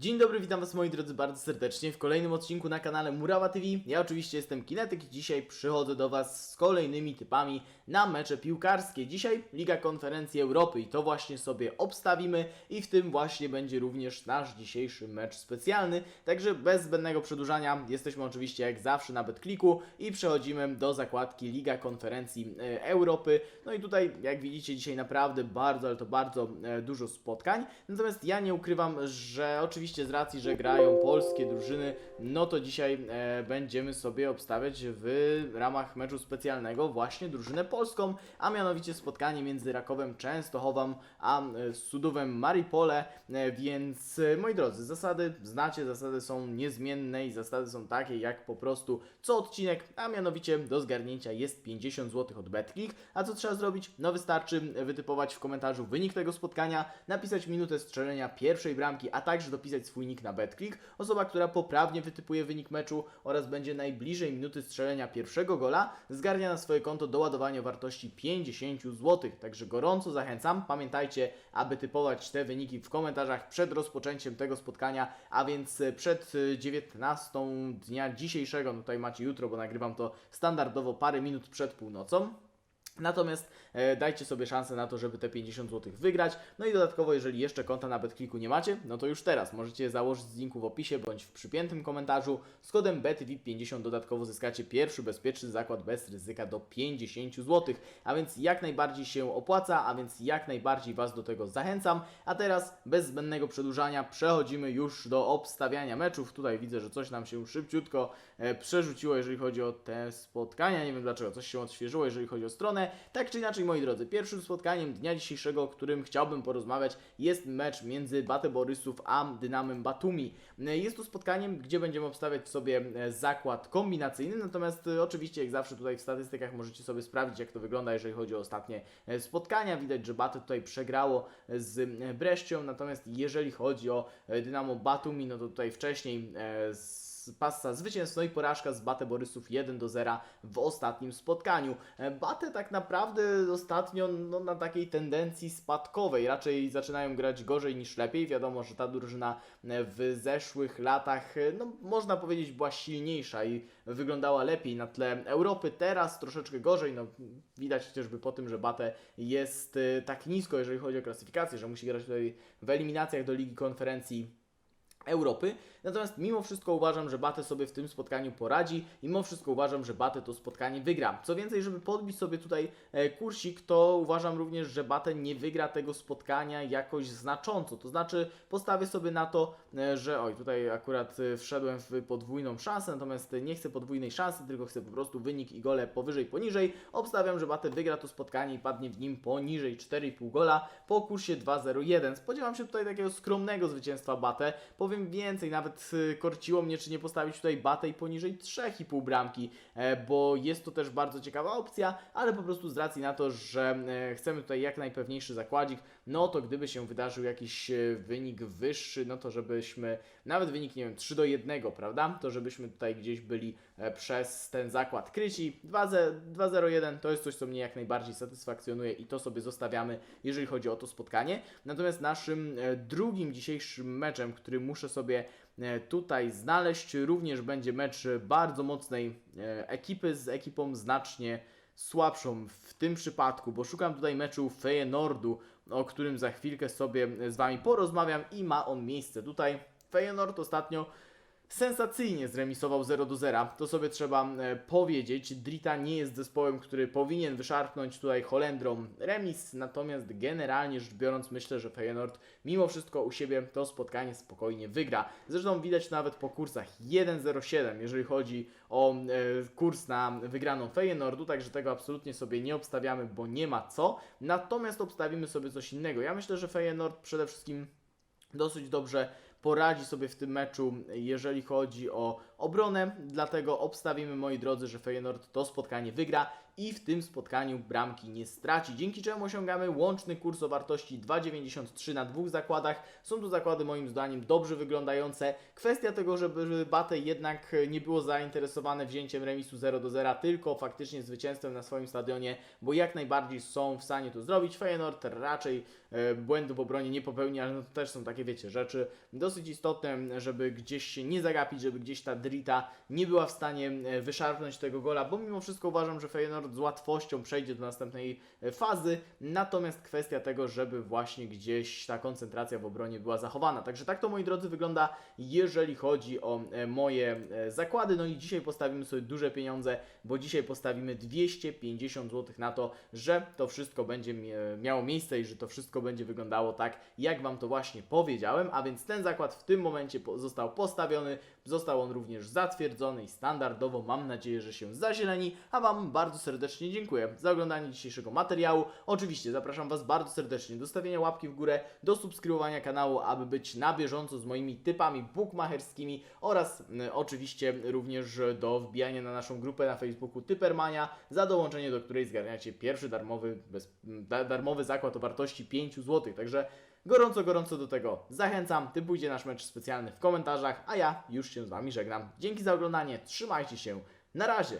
Dzień dobry, witam Was moi drodzy bardzo serdecznie w kolejnym odcinku na kanale Murawa TV. Ja oczywiście jestem Kinetyk i dzisiaj przychodzę do Was z kolejnymi typami na mecze piłkarskie. Dzisiaj Liga Konferencji Europy i to właśnie sobie obstawimy i w tym właśnie będzie również nasz dzisiejszy mecz specjalny. Także bez zbędnego przedłużania jesteśmy oczywiście jak zawsze na BetClicku i przechodzimy do zakładki Liga Konferencji e, Europy. No i tutaj jak widzicie dzisiaj naprawdę bardzo, ale to bardzo e, dużo spotkań. Natomiast ja nie ukrywam, że oczywiście z racji, że grają polskie drużyny, no to dzisiaj e, będziemy sobie obstawiać w ramach meczu specjalnego właśnie drużynę polską, a mianowicie spotkanie między Rakowem Częstochową a e, Sudowem Maripole, e, więc e, moi drodzy, zasady znacie, zasady są niezmienne i zasady są takie jak po prostu co odcinek, a mianowicie do zgarnięcia jest 50 zł od BetClick, a co trzeba zrobić? No wystarczy wytypować w komentarzu wynik tego spotkania, napisać minutę strzelenia pierwszej bramki, a także dopisać swój nick na BetClick. Osoba, która poprawnie wytypuje wynik meczu oraz będzie najbliżej minuty strzelenia pierwszego gola, zgarnia na swoje konto doładowanie wartości 50 zł. Także gorąco zachęcam. Pamiętajcie, aby typować te wyniki w komentarzach przed rozpoczęciem tego spotkania, a więc przed y, 19 dnia dzisiejszego. No tutaj macie jutro, bo nagrywam to standardowo parę minut przed północą. Natomiast e, dajcie sobie szansę na to, żeby te 50 zł wygrać. No i dodatkowo, jeżeli jeszcze konta na BetClicku nie macie, no to już teraz możecie założyć z linku w opisie bądź w przypiętym komentarzu. Z kodem BETVIP50 dodatkowo zyskacie pierwszy bezpieczny zakład bez ryzyka do 50 zł. A więc jak najbardziej się opłaca, a więc jak najbardziej Was do tego zachęcam. A teraz bez zbędnego przedłużania przechodzimy już do obstawiania meczów. Tutaj widzę, że coś nam się szybciutko e, przerzuciło, jeżeli chodzi o te spotkania. Nie wiem dlaczego, coś się odświeżyło, jeżeli chodzi o stronę. Tak czy inaczej, moi drodzy, pierwszym spotkaniem dnia dzisiejszego, o którym chciałbym porozmawiać, jest mecz między Bate Borysów a Dynamem Batumi. Jest to spotkaniem, gdzie będziemy obstawiać sobie e, zakład kombinacyjny, natomiast e, oczywiście, jak zawsze tutaj w statystykach możecie sobie sprawdzić, jak to wygląda, jeżeli chodzi o ostatnie e, spotkania. Widać, że Bate tutaj przegrało z Breszcią, natomiast jeżeli chodzi o Dynamo Batumi, no to tutaj wcześniej z passa zwycięstwo i porażka z Bate Borysów 1 do 0 w ostatnim spotkaniu. E, Bate tak naprawdę ostatnio no, na takiej tendencji spadkowej, raczej zaczynają grać gorzej niż lepiej. Wiadomo, że ta drużyna e, w zeszłych latach, e, no można powiedzieć, była silniejsza i wyglądała lepiej na tle Europy. Teraz troszeczkę gorzej, no widać chociażby po tym, że Bate jest tak nisko, jeżeli chodzi o klasyfikację, że musi grać tutaj w eliminacjach do Ligi Konferencji Europy. Natomiast mimo wszystko uważam, że Bate sobie w tym spotkaniu poradzi mimo wszystko uważam, że Bate to spotkanie wygra. Co więcej, żeby podbić sobie tutaj e, kursik, to uważam również, że Bate nie wygra tego spotkania jakoś znacząco. To znaczy postawię sobie na to, e, że oj, tutaj akurat e, wszedłem w podwójną szansę, natomiast nie chcę podwójnej szansy, tylko chcę po prostu wynik i gole powyżej, poniżej. Obstawiam, że Bate wygra to spotkanie i padnie w nim poniżej 4,5 gola po kursie 2,01. Spodziewam się tutaj takiego skromnego zwycięstwa Bate. Powiem więcej, nawet y, korciło mnie, czy nie postawić tutaj Batej poniżej 3,5 bramki, e, bo jest to też bardzo ciekawa opcja, ale po prostu z racji na to, że e, chcemy tutaj jak najpewniejszy zakładzik, no to gdyby się wydarzył jakiś e, wynik wyższy, no to żebyśmy, nawet wynik, nie wiem, 3 do 1, prawda, to żebyśmy tutaj gdzieś byli przez ten zakład kryci. 2-0-1 to jest coś, co mnie jak najbardziej satysfakcjonuje i to sobie zostawiamy, jeżeli chodzi o to spotkanie. Natomiast naszym drugim dzisiejszym meczem, który muszę sobie e, tutaj znaleźć, również będzie mecz bardzo mocnej e, ekipy z ekipą znacznie słabszą w tym przypadku, bo szukam tutaj meczu Feyenoordu, o którym za chwilkę sobie z Wami porozmawiam i ma on miejsce tutaj. Feyenoord ostatnio sensacyjnie zremisował 0 do 0. To sobie trzeba e, powiedzieć. Drita nie jest zespołem, który powinien wyszarpnąć tutaj Holendrom remis, natomiast generalnie rzecz biorąc myślę, że Feyenoord mimo wszystko u siebie to spotkanie spokojnie wygra. Zresztą widać nawet po kursach 1-0-7, jeżeli chodzi o e, kurs na wygraną Feyenoordu, także tego absolutnie sobie nie obstawiamy, bo nie ma co. Natomiast obstawimy sobie coś innego. Ja myślę, że Feyenoord przede wszystkim dosyć dobrze poradzi sobie w tym meczu, jeżeli chodzi o obronę. Dlatego obstawimy, moi drodzy, że Feyenoord to spotkanie wygra i w tym spotkaniu bramki nie straci. Dzięki czemu osiągamy łączny kurs o wartości 2,93 na dwóch zakładach. Są to zakłady moim zdaniem dobrze wyglądające. Kwestia tego, żeby Bate jednak nie było zainteresowane wzięciem remisu 0 do 0, tylko faktycznie zwycięstwem na swoim stadionie, bo jak najbardziej są w stanie to zrobić. Feyenoord raczej e, błędu w obronie nie popełni, ale no to też są takie, wiecie, rzeczy dosyć istotne, żeby gdzieś się nie zagapić, żeby gdzieś ta drita nie była w stanie e, wyszarpnąć tego gola, bo mimo wszystko uważam, że Feyenoord z łatwością przejdzie do następnej e, fazy, natomiast kwestia tego, żeby właśnie gdzieś ta koncentracja w obronie była zachowana. Także tak to, moi drodzy, wygląda, jeżeli chodzi o e, moje zakłady. No i dzisiaj postawimy sobie duże pieniądze, bo dzisiaj postawimy 250 zł na to, że to wszystko będzie miało miejsce i że to wszystko będzie wyglądało tak, jak Wam to właśnie powiedziałem. A więc ten zakład w tym momencie został postawiony, został on również zatwierdzony i standardowo mam nadzieję, że się zazieleni. A Wam bardzo serdecznie dziękuję za oglądanie dzisiejszego materiału. Oczywiście zapraszam Was bardzo serdecznie do stawienia łapki w górę, do subskrybowania kanału, aby być na bieżąco z moimi typami bookmacherskimi oraz y, oczywiście również do wbijania na naszą grupę na Facebooku Typermania, za dołączenie do której zgarniacie pierwszy darmowy, bez, da, darmowy zakład o wartości 5 zł. Także gorąco, gorąco do tego zachęcam. Typujcie nasz mecz specjalny w komentarzach, a ja już się z Wami żegnam. Dzięki za oglądanie, trzymajcie się, na razie!